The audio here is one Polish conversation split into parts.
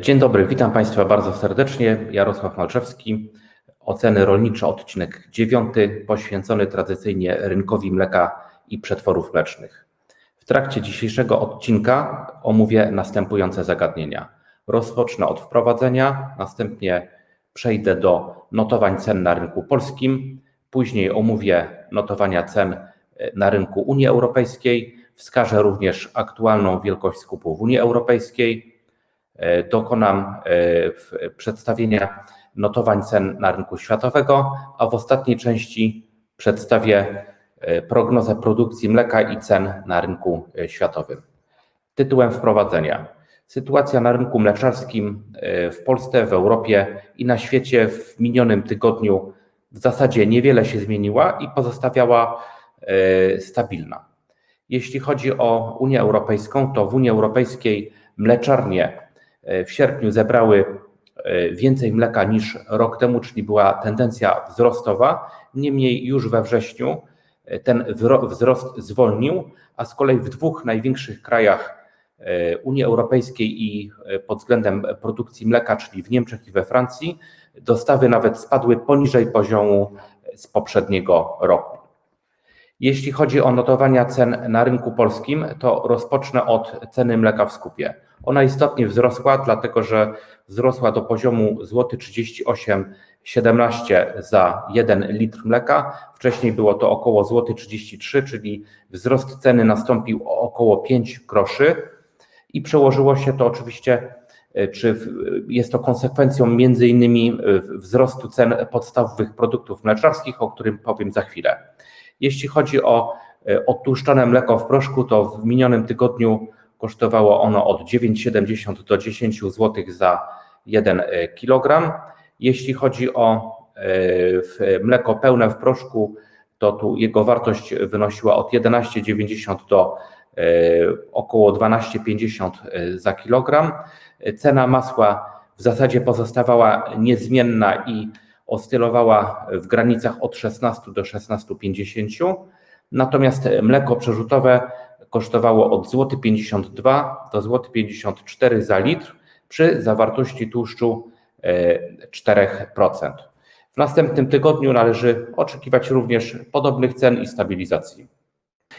Dzień dobry, witam Państwa bardzo serdecznie. Jarosław Malczewski. Oceny rolnicze, odcinek 9, poświęcony tradycyjnie rynkowi mleka i przetworów mlecznych. W trakcie dzisiejszego odcinka omówię następujące zagadnienia. Rozpocznę od wprowadzenia, następnie przejdę do notowań cen na rynku polskim, później omówię notowania cen na rynku Unii Europejskiej, wskażę również aktualną wielkość skupu w Unii Europejskiej, dokonam przedstawienia notowań cen na rynku światowego, a w ostatniej części przedstawię prognozę produkcji mleka i cen na rynku światowym. Tytułem wprowadzenia: Sytuacja na rynku mleczarskim w Polsce, w Europie i na świecie w minionym tygodniu w zasadzie niewiele się zmieniła i pozostawała stabilna. Jeśli chodzi o Unię Europejską, to w Unii Europejskiej mleczarnie w sierpniu zebrały więcej mleka niż rok temu, czyli była tendencja wzrostowa. Niemniej już we wrześniu ten wzrost zwolnił, a z kolei w dwóch największych krajach Unii Europejskiej i pod względem produkcji mleka, czyli w Niemczech i we Francji, dostawy nawet spadły poniżej poziomu z poprzedniego roku. Jeśli chodzi o notowania cen na rynku polskim, to rozpocznę od ceny mleka w skupie. Ona istotnie wzrosła, dlatego że wzrosła do poziomu 38,17 zł za 1 litr mleka. Wcześniej było to około 33 zł, czyli wzrost ceny nastąpił o około 5 groszy i przełożyło się to oczywiście, czy jest to konsekwencją między innymi wzrostu cen podstawowych produktów mleczarskich, o którym powiem za chwilę. Jeśli chodzi o odtłuszczone mleko w proszku, to w minionym tygodniu kosztowało ono od 9,70 do 10 zł za 1 kg. Jeśli chodzi o mleko pełne w proszku, to tu jego wartość wynosiła od 11,90 do około 12,50 za kilogram. Cena masła w zasadzie pozostawała niezmienna i oscylowała w granicach od 16 do 16,50. Natomiast mleko przerzutowe kosztowało od 0,52 do 0,54 zł za litr przy zawartości tłuszczu 4%. W następnym tygodniu należy oczekiwać również podobnych cen i stabilizacji.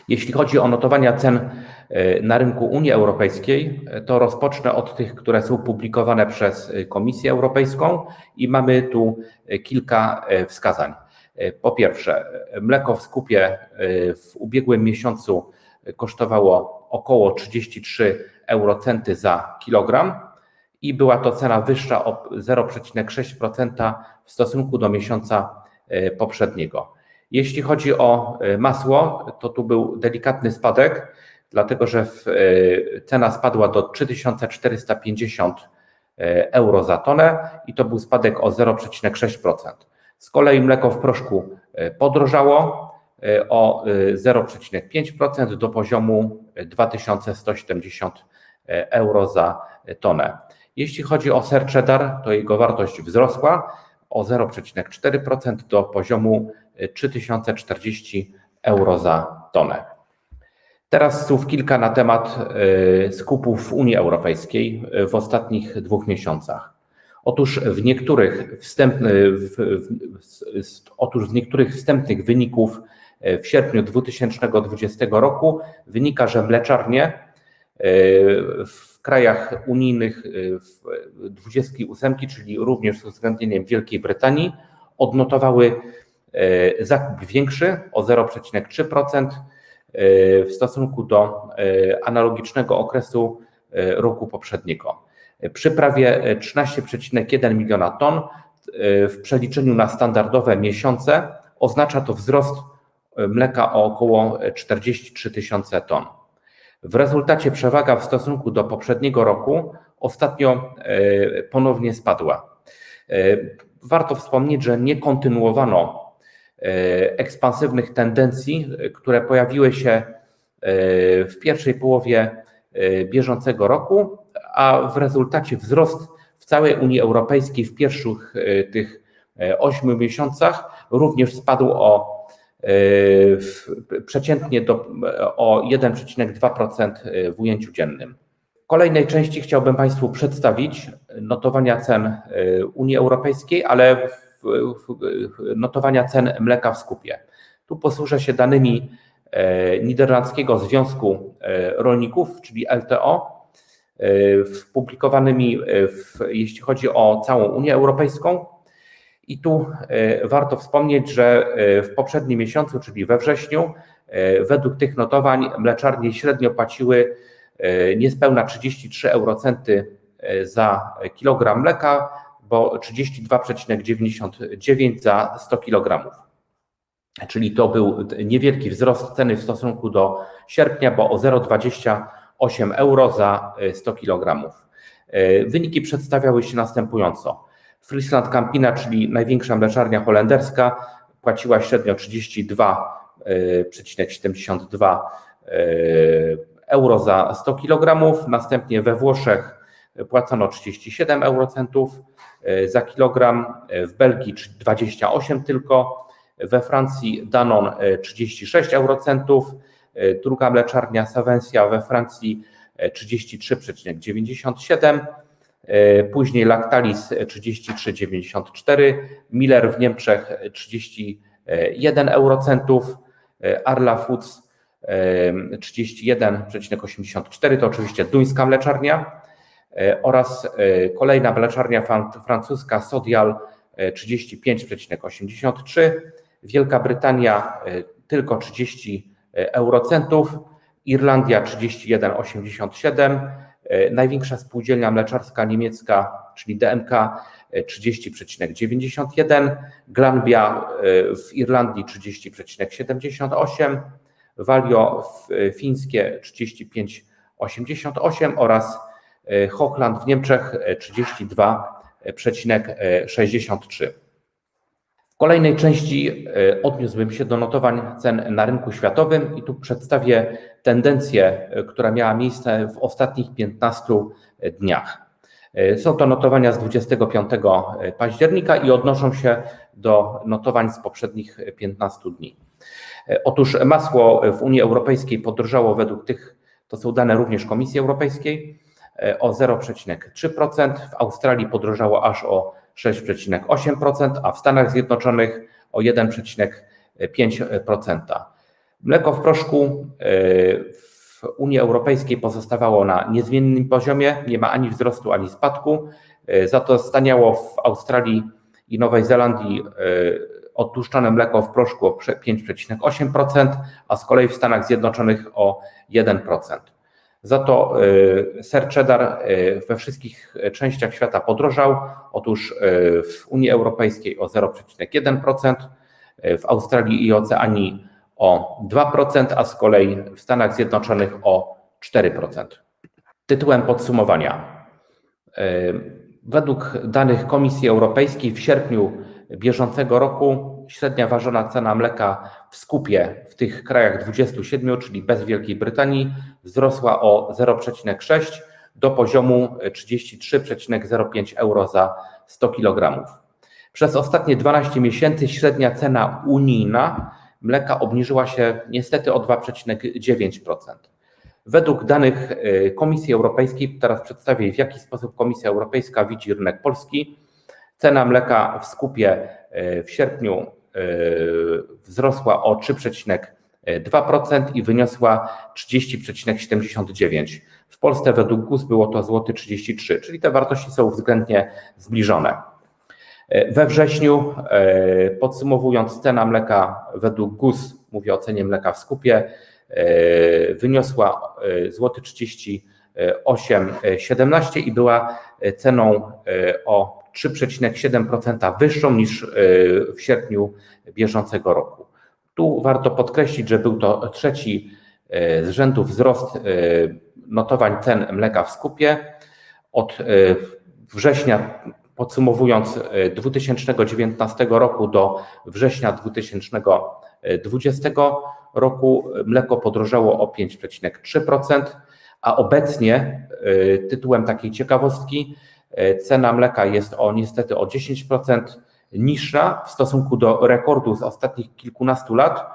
Jeśli chodzi o notowania cen na rynku Unii Europejskiej, to rozpocznę od tych, które są publikowane przez Komisję Europejską i mamy tu kilka wskazań. Po pierwsze, mleko w skupie w ubiegłym miesiącu kosztowało około 33 eurocenty za kilogram i była to cena wyższa o 0,6% w stosunku do miesiąca poprzedniego. Jeśli chodzi o masło, to tu był delikatny spadek, dlatego że cena spadła do 3,450 euro za tonę i to był spadek o 0,6%. Z kolei mleko w proszku podrożało o 0,5% do poziomu 2,170 euro za tonę. Jeśli chodzi o ser cheddar, to jego wartość wzrosła o 0,4% do poziomu 3,040 euro za tonę. Teraz słów kilka na temat skupów w Unii Europejskiej w ostatnich dwóch miesiącach. Otóż z niektórych wstępnych wyników w sierpniu 2020 roku wynika, że mleczarnie w krajach unijnych 28, czyli również z uwzględnieniem Wielkiej Brytanii, odnotowały zakup większy o 0,3% w stosunku do analogicznego okresu roku poprzedniego. Przy prawie 13,1 miliona ton w przeliczeniu na standardowe miesiące oznacza to wzrost mleka o około 43 tysiące ton. W rezultacie przewaga w stosunku do poprzedniego roku ostatnio ponownie spadła. Warto wspomnieć, że nie kontynuowano ekspansywnych tendencji, które pojawiły się w pierwszej połowie bieżącego roku, a w rezultacie wzrost w całej Unii Europejskiej w pierwszych tych ośmiu miesiącach również spadł przeciętnie o 1,2% w ujęciu dziennym. kolejnej części chciałbym Państwu przedstawić notowania cen Unii Europejskiej, ale notowania cen mleka w skupie. Tu posłużę się danymi Niderlandzkiego Związku Rolników, czyli LTO, publikowanymi, w, jeśli chodzi o całą Unię Europejską. I tu warto wspomnieć, że w poprzednim miesiącu, czyli we wrześniu, według tych notowań mleczarnie średnio płaciły niespełna 33 eurocenty za kilogram mleka, bo 32,99 za 100 kg. Czyli to był niewielki wzrost ceny w stosunku do sierpnia, bo o 0,28 euro za 100 kg. Wyniki przedstawiały się następująco. Friesland Campina, czyli największa mleczarnia holenderska, płaciła średnio 32,72 euro za 100 kg. Następnie we Włoszech płacono 37 eurocentów za kilogram, w Belgii 28 tylko, we Francji Danon 36 eurocentów, druga mleczarnia Savencia we Francji 33,97, później Lactalis 33,94, Miller w Niemczech 31 eurocentów, Arla Foods 31,84 to oczywiście duńska mleczarnia oraz kolejna mleczarnia francuska Sodial 35,83, Wielka Brytania tylko 30 eurocentów, Irlandia 31,87, największa spółdzielnia mleczarska niemiecka, czyli DMK 30,91, Glanbia w Irlandii 30,78, Valio fińskie 35,88 oraz Hochland w Niemczech 32,63. Kolejnej części odniósłbym się do notowań cen na rynku światowym i tu przedstawię tendencję, która miała miejsce w ostatnich 15 dniach. Są to notowania z 25 października i odnoszą się do notowań z poprzednich 15 dni. Otóż masło w Unii Europejskiej podrożało według tych, to są dane również Komisji Europejskiej, o 0,3%, w Australii podrożało aż o 6,8%, a w Stanach Zjednoczonych o 1,5%. Mleko w proszku w Unii Europejskiej pozostawało na niezmiennym poziomie, nie ma ani wzrostu, ani spadku. Za to staniało w Australii i Nowej Zelandii odtłuszczone mleko w proszku o 5,8%, a z kolei w Stanach Zjednoczonych o 1%. Za to ser cheddar we wszystkich częściach świata podrożał. Otóż w Unii Europejskiej o 0,1%, w Australii i Oceanii o 2%, a z kolei w Stanach Zjednoczonych o 4%. Tytułem podsumowania. Według danych Komisji Europejskiej w sierpniu bieżącego roku średnia ważona cena mleka w skupie w tych krajach 27, czyli bez Wielkiej Brytanii, wzrosła o 0,6 do poziomu 33,05 euro za 100 kg. Przez ostatnie 12 miesięcy średnia cena unijna mleka obniżyła się niestety o 2,9%. Według danych Komisji Europejskiej, teraz przedstawię w jaki sposób Komisja Europejska widzi rynek polski, cena mleka w skupie w sierpniu wzrosła o 3,2% i wyniosła 30,79. W Polsce według GUS było to złoty 33, czyli te wartości są względnie zbliżone. We wrześniu, podsumowując, cena mleka według GUS, mówię o cenie mleka w skupie, wyniosła złoty 38,17 i była ceną o 3,7% wyższą niż w sierpniu bieżącego roku. Tu warto podkreślić, że był to trzeci z rzędu wzrost notowań cen mleka w skupie. Od września, podsumowując, 2019 roku do września 2020 roku mleko podrożało o 5,3%, a obecnie, tytułem takiej ciekawostki, cena mleka jest o niestety o 10% niższa w stosunku do rekordu z ostatnich kilkunastu lat,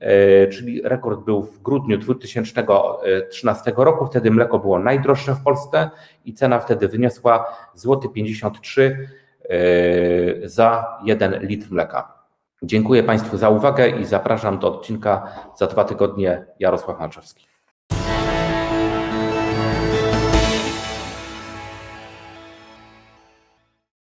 e, czyli rekord był w grudniu 2013 roku. Wtedy mleko było najdroższe w Polsce i cena wtedy wyniosła złoty 53 zł za 1 litr mleka. Dziękuję Państwu za uwagę i zapraszam do odcinka za dwa tygodnie. Jarosław Malczewski.